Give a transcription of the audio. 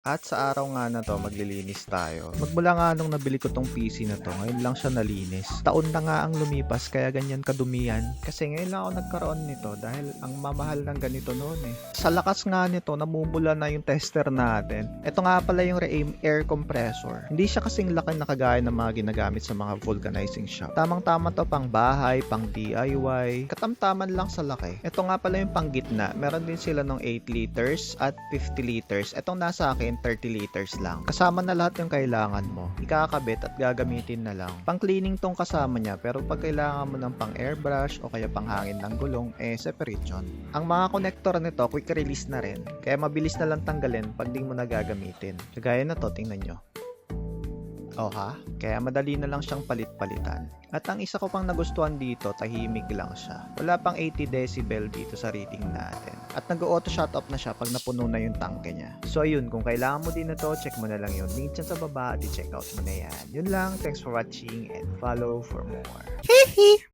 At sa araw nga na to, maglilinis tayo. Magmula nga nung nabili ko tong PC na to, ngayon lang siya nalinis. Taon na nga ang lumipas, kaya ganyan kadumihan. Kasi ngayon lang ako nagkaroon nito dahil ang mamahal ng ganito noon eh. Sa lakas nga nito, namumula na yung tester natin. Ito nga pala yung Reaim air compressor. Hindi siya kasing laki na kagaya ng mga ginagamit sa mga vulcanizing shop. Tamang-tama to pang bahay, pang DIY. Katamtaman lang sa laki. Ito nga pala yung pang gitna. Meron din sila ng 8 liters at 50 liters. Itong nasa akin, 30 liters lang. Kasama na lahat yung kailangan mo. Ikakabit at gagamitin na lang. Pang cleaning tong kasama niya, pero pag kailangan mo ng pang airbrush o kaya pang hangin ng gulong, eh separate yun. Ang mga connector nito, quick release na rin. Kaya mabilis na lang tanggalin pag di mo na gagamitin. Kagaya na to, tingnan nyo. Oh ha? Kaya madali na lang siyang palit-palitan. At ang isa ko pang nagustuhan dito, tahimik lang siya. Wala pang 80 decibel dito sa reading natin. At nag-auto shut off na siya pag napuno na yung tangke niya. So ayun, kung kailangan mo din na to, check mo na lang yung link sa baba at i-check out mo na yan. Yun lang, thanks for watching and follow for more.